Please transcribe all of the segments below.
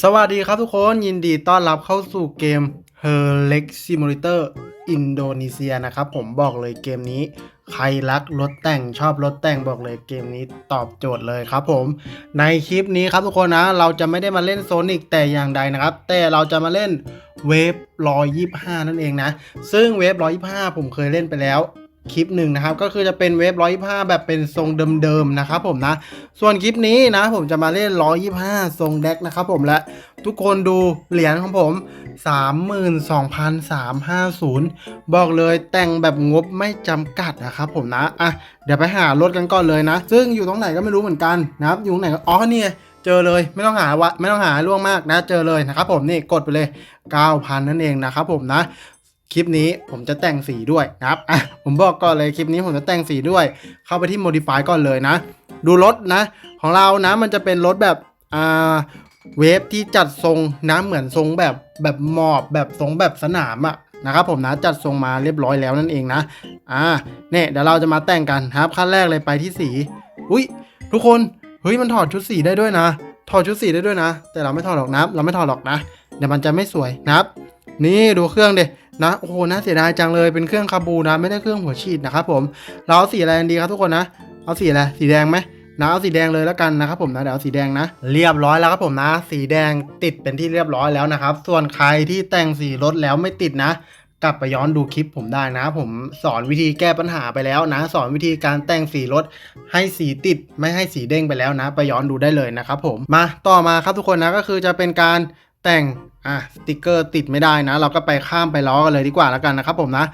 สวัสดีครับทุกคนยินดีต้อนรับเข้าสู่เกม Her Lex Simulator อินโดนีเซียนะครับ ผมบอกเลยเกมนี้ ใครรักรถแต่งชอบรถแต่งบอกเลยเกมนี้ตอบโจทย์เลยครับผม ในคลิปนี้ครับทุกคนนะ เราจะไม่ได้มาเล่นโซนิกแต่อย่างใดนะครับ แต่เราจะมาเล่นเวฟ125 นั่นเองนะ ซึ่งเวฟ125 ผมเคยเล่นไปแล้ว คลิปหนึ่งนะครับ ก็คือจะเป็นเวฟ125แบบเป็นทรงเดิมๆนะครับผมนะ ส่วนคลิปนี้นะ ผมจะมาเล่น125ทรงแดกนะครับผมและทุกคนดูเหรียญของผม 32,350 บอกเลยแต่งแบบงบไม่จำกัดนะครับผมนะ อะ เดี๋ยวไปหารถกันก่อนเลยนะ ซึ่งอยู่ตรงไหนก็ไม่รู้เหมือนกันนะครับ อยู่ตรงไหนก็อ๋อเนี่ยเจอเลยไม่ต้องหาวะไม่ต้องหาล่วงมากนะ เจอเลยนะครับผมนี่กดไปเลย 9,000 นั่นเองนะครับผมนะ คลิปนี้ผมจะแต่งสีด้วยนะครับอะผมบอกก่อนเลยคลิปนี้ผมจะแต่งสีด้วย เข้าไปที่ modify ก่อนเลยนะ ดูรถนะ ของเรานะมันจะเป็นรถแบบอ่าเวฟที่จัดทรงนะเหมือนทรงแบบแบบหมอบแบบทรงแบบสนามอะนะครับผมนะจัดทรงมาเรียบร้อยแล้วนั่นเองนะอ่าเนี่ยเดี๋ยวเราจะมาแต่งกันครับขั้นแรกเลยไปที่สี อุ้ยทุกคนเฮ้ยมันถอดชุดสีได้ด้วยนะ ถอดชุดสีได้ด้วยนะ แต่เราไม่ถอดหรอกนะเราไม่ถอดหรอกนะเดี๋ยวมันจะไม่สวยนะครับ นี่ดูเครื่องเด นะ โอ้โหน่าเสียดายจังเลยเป็นเครื่องคาบูนะไม่ได้เครื่องหัวฉีดนะครับผมเราเอาสีอะไรดีครับทุกคนนะเอาสีอะไรสีแดงไหมนะเอาสีแดงเลยแล้วกันนะครับผมนะเดี๋ยวเอาสีแดงนะ เรียบร้อยแล้วครับผมนะ สีแดงติดเป็นที่เรียบร้อยแล้วนะครับ ส่วนใครที่แต่งสีรถแล้วไม่ติดนะกลับไปย้อนดูคลิปผมได้นะ ผมสอนวิธีแก้ปัญหาไปแล้วนะ สอนวิธีการแต่งสีรถให้สีติดไม่ให้สีเด้งไปแล้วนะ ไปย้อนดูได้เลยนะครับผมมาต่อมาครับทุกคนนะก็คือจะเป็นการ แต่งอะสติกเกอร์ติดไม่ได้นะ เราก็ไปข้ามไปล้อกันเลยดีกว่าแล้วกันนะครับผมนะ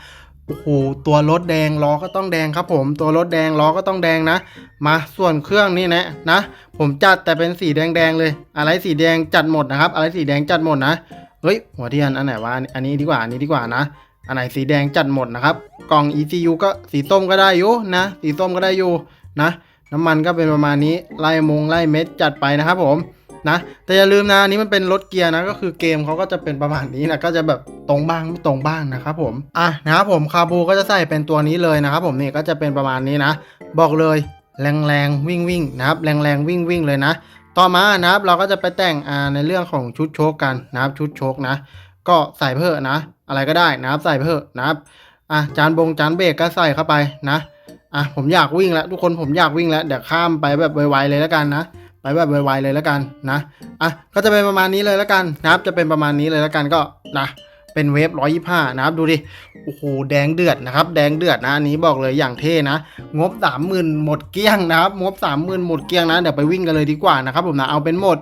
โอ้โหตัวรถแดงล้อก็ต้องแดงครับ ผมตัวรถแดงล้อก็ต้องแดงนะ มาส่วนเครื่องนี่นะนะ ผมจัดแต่เป็นสีแดงๆเลย อะไรสีแดงจัดหมดนะครับ อะไรสีแดงจัดหมดนะเฮ้ยหัวเทียนอันไหนวะอันนี้ดีกว่าอันนี้ดีกว่านะอันไหนสีแดงจัดหมดนะครับกล่อง ECU ก็สีส้มก็ได้อยู่นะ สีส้มก็ได้อยู่นะ น้ำมันก็เป็นประมาณนี้ไล่มงไล่เม็ดจัดไปนะครับผม นะ แต่อย่าลืมนะอันนี้มันเป็นรถเกียร์นะก็คือเกมเขาก็จะเป็นประมาณนี้นะก็จะแบบตรงบ้างไม่ตรงบ้างนะครับผมอะนะครับผมคาบูก็จะใส่เป็นตัวนี้เลยนะครับผมนี่ก็จะเป็นประมาณนี้นะ บอกเลยแรงแรงวิ่งวิ่งนะครับแรงแรงวิ่งวิ่งเลยนะ ต่อมานะครับเราก็จะไปแต่งอ่าในเรื่องของชุดโชคกันนะครับชุดโชคนะ ก็ใส่เพิ่มนะ อะไรก็ได้นะครับใส่เพิ่มนะครับอะจานบงจานเบรกก็ใส่เข้าไปนะอะผมอยากวิ่งแล้วทุกคนผมอยากวิ่งแล้วเดี๋ยวข้ามไปแบบไวๆเลยแล้วกันนะ ไปแบบไวๆเลยแล้วกันนะอะก็จะเป็นประมาณนี้เลยแล้วกันนะครับจะเป็นประมาณนี้เลยแล้วกันก็นะเป็นเวฟ125นะครับดูดิโอ้โหแดงเดือดนะครับ แดงเดือดนะอันนี้บอกเลยอย่างเท่นะ งบ30,000หมดเกลี้ยงนะครับงบ30,000หมดเกลี้ยงนะเดี๋ยวไปวิ่งกันเลยดีกว่านะครับผมนะเอาเป็นหมด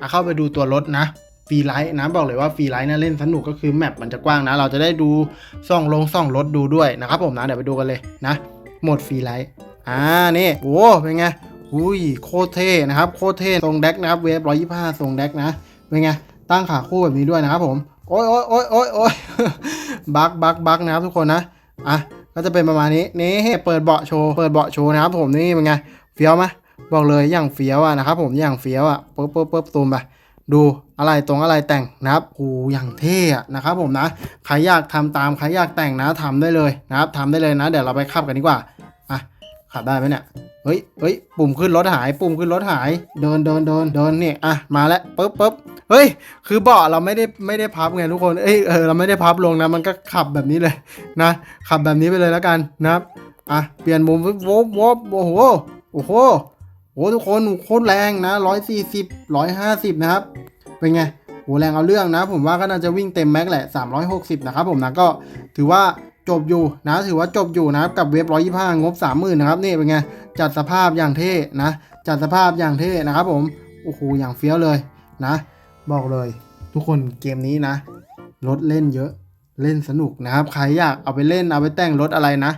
อะเข้าไปดูตัวรถนะฟรีไลท์นะบอกเลยว่าฟรีไลท์นะเล่นสนุกก็คือแมปมันจะกว้างนะ เราจะได้ดูส่องลงส่องรถดูด้วยนะครับผมนะเดี๋ยวไปดูกันเลยนะโหมดฟรีไลท์อ่านี่โอ้เป็นไง อุ้ยโคตรเท่นะครับโคตรเท่ทรงแดกนะครับเวฟ125ทรงแดกนะเป็นไงตั้งขาคู่แบบนี้ด้วยนะครับผมโอ้ยโอ้ยโอ้ยโอ้ยโอ้ยบักบักบักนะครับทุกคนนะอะก็จะเป็นประมาณนี้นี่เปิดเบาะโชว์เปิดเบาะโชว์นะครับผมนี่เป็นไงเฟี้ยวไหมบอกเลยอย่างเฟี้ยวอะนะครับผมอย่างเฟี้ยวอะปุ๊บปุ๊บปุ๊บซูมไปดูอะไรตรงอะไรแต่งนะครับโอ้อย่างเท่อะนะครับผมนะใครอยากทำตามใครอยากแต่งนะทำได้เลยนะครับทำได้เลยนะ เดี๋ยวเราไปขับกันดีกว่าอะขับได้ไหมเนี่ย เฮ้ยเฮ้ยปุ่มขึ้นรถหาย ปุ่มขึ้นรถหาย เดินเดินเดินเดินเนี่ยอะมาแล้วปุ๊บปุ๊บเฮ้ย คือเบาะเราไม่ได้ไม่ได้พับไงทุกคน เอ้ยเออเราไม่ได้พับลงนะ มันก็ขับแบบนี้เลยนะ ขับแบบนี้ไปเลยแล้วกันนะครับอะเปลี่ยนมุมวบวบโอ้โหโอ้โหโอ้ทุกคนโคตรแรงนะร้อยสี่สิบร้อยห้าสิบนะครับ เป็นไงโหแรงเอาเรื่องนะ ผมว่าก็น่าจะวิ่งเต็มแม็กแหละ 360 นะครับผมนะก็ถือว่า จบอยู่นะถือว่าจบอยู่นะครับกับเว็บ125งบ30,000นะครับนี่เป็นไงจัดสภาพอย่างเท่นะ จัดสภาพอย่างเท่นะครับผมโอ้โหอย่างเฟี้ยวเลยนะ บอกเลย ทุกคนเกมนี้นะรถเล่นเยอะเล่นสนุกนะครับ ใครอยากเอาไปเล่นเอาไปแต่งรถอะไรนะ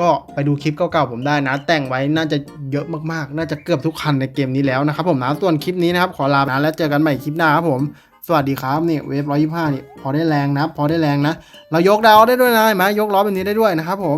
ก็ไปดูคลิปเก่าๆผมได้นะ แต่งไว้น่าจะเยอะมากๆ น่าจะเกือบทุกคันในเกมนี้แล้วนะครับผมนะส่วนคลิปนี้นะครับขอลานะแล้วเจอกันใหม่คลิปหน้าครับผม สวัสดีครับนี่เวฟร้อยยี่ห้านี่พอได้แรงนะ พอได้แรงนะ เรายกดาวได้ด้วยนะเห็นไหมยกล้อแบบนี้ได้ด้วยนะครับผม